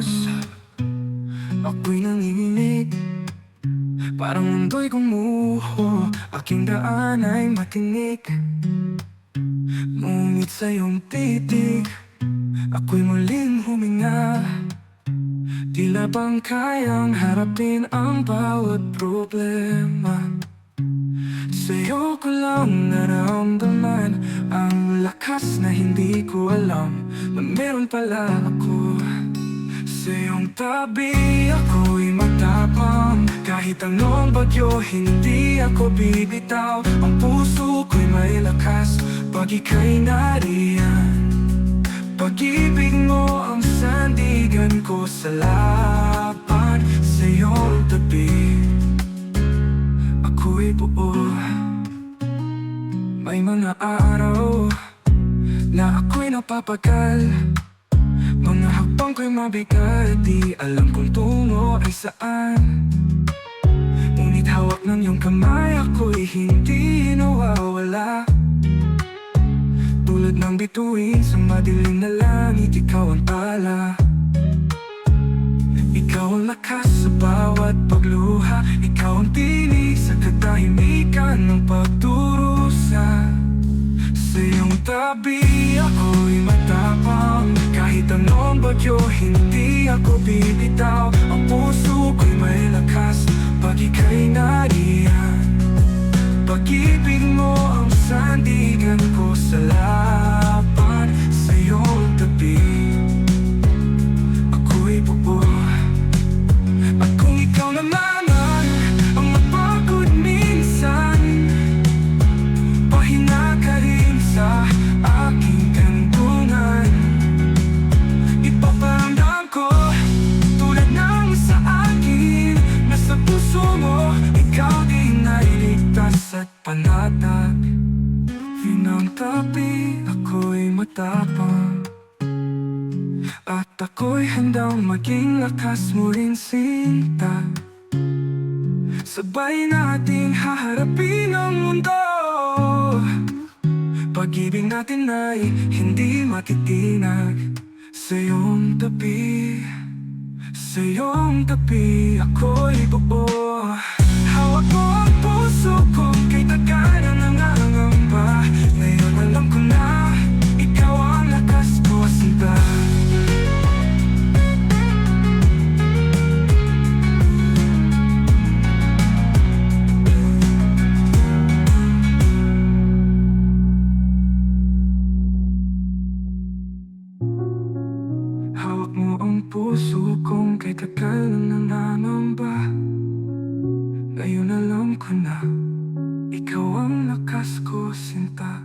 oras Ako'y nanginginig. Parang mundo'y gumuho. Aking daan ay matinik Ngunit sa iyong titig Ako'y muling huminga. Tila bang kayang harapin ang bawat problema? Sa'yo ko lang naramdaman Ang lakas na hindi ko alam Na meron pala ako Sa iyong tabi ako'y matapang. Kahit anong bagyo hindi ako bibitaw. Ang puso ko'y may lakas Pag ika'y nariyan. Pag-ibig mo ang sandigan ko sa lapan Sa iyong tabi. Ako'y buo. May mga araw Na ako'y napapagal Mga hakbang ko'y mabigat Di alam kung tungo ay saan. Ngunit hawak ng iyong kamay Ako'y hindi nawawala. Tulad ng bituin sa madilim na langit Ikaw ang pala Ikaw ang lakas sa bawat pagluha Ikaw ang tinig sa katahimikan ng pagdurusa. Sa iyong tabi bagyo hindi ako bibitaw. Ang puso ko'y may lakas Pag ika'y nariyan. Pag-ibig mo ang sandigan ko sa lapan Sa iyong tabi. Ako'y buo At kung ikaw naman at panatag Yun ang tabi Ako'y matapang. At ako'y handang maging lakas mo rin sinta. Sabay nating haharapin ang mundo. Pag-ibig natin ay hindi matitinag. Sa iyong tabi Sa iyong tabi ako'y buo. Hawak mo ang puso ko Puso kong kay tagal na nanamba. Ngayon alam ko na Ikaw ang lakas ko, sinta.